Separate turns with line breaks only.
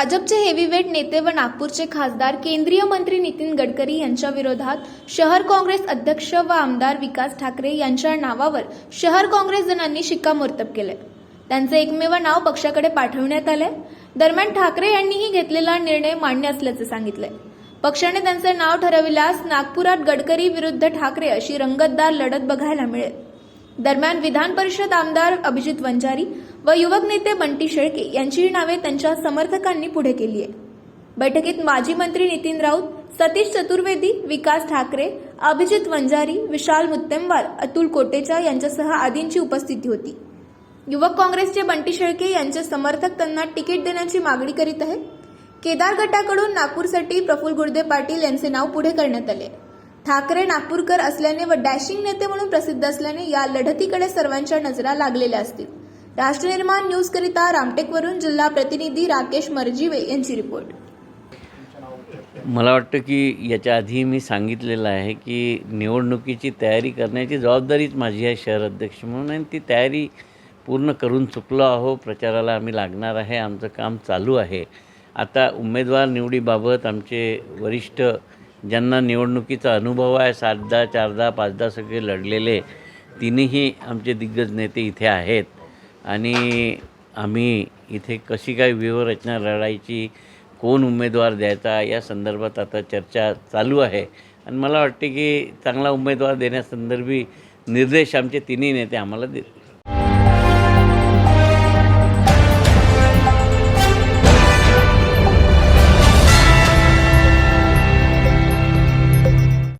भाजपचे हेवीवेट नेते व नागपूरचे खासदार केंद्रीय मंत्री नितीन गडकरी यांच्या विरोधात शहर काँग्रेस अध्यक्ष व आमदार विकास ठाकरे यांच्या नावावर शहर काँग्रेस जणांनी शिक्कामोर्तब केले. त्यांचे एकमेव नाव पक्षाकडे पाठवण्यात आले दरम्यान ठाकरे यांनीही घेतलेला निर्णय मान्य असल्याचे सांगितले पक्षाने त्यांचे नाव ठरविल्यास नागपुरात गडकरी विरुद्ध ठाकरे अशी रंगतदार लढत बघायला मिळेल. दरम्यान विधान परिषद आमदार अभिजित वंजारी व युवक नेते बंटी शेळके यांची नावे त्यांच्या समर्थकांनी पुढे केली आहे. बैठकीत माजी मंत्री नितीन राऊत सतीश चतुर्वेदी विकास ठाकरे अभिजित वंजारी विशाल मुत्तेमवार अतुल कोटेचा यांच्यासह आदींची उपस्थिती होती. युवक काँग्रेसचे बंटी शेळके यांचे समर्थक त्यांना तिकीट देण्याची मागणी करीत आहेत. केदार गटाकडून नागपूरसाठी प्रफुल्ल गुर्दे पाटील यांचे नाव पुढे करण्यात आले ठाकरे नागपूरकर असल्याने व डॅशिंग नेते म्हणून प्रसिद्ध असल्याने या लढतीकडे सर्वांच्या नजरा लागलेल्या असतील. राष्ट्रनिर्माण न्यूजकरिता रामटेकवरून जिल्हा प्रतिनिधी राकेश मर्जीवे यांची रिपोर्ट.
मला वाटतं की याच्या आधी मी सांगितलेलं आहे की निवडणुकीची तयारी करण्याची जबाबदारीच माझी आहे शहर अध्यक्ष म्हणून आणि ती तयारी पूर्ण करून चुकलो आहो प्रचाराला आम्ही लागणार आहे. आमचं काम चालू आहे. आता उमेदवार निवडीबाबत आमचे वरिष्ठ ज्यांना निवडणुकीचा अनुभव आहे सातदा चारदा पाचदा सगळे लढलेले तिन्ही आमचे दिग्गज नेते इथे आहेत. आणि आम्ही इथे कशी काय व्यूहरचना लढायची कोण उमेदवार द्यायचा या संदर्भात आता चर्चा चालू आहे. आणि मला वाटते की चांगला उमेदवार देण्यासंदर्भी निर्देश आमचे तिन्ही नेते आम्हाला दे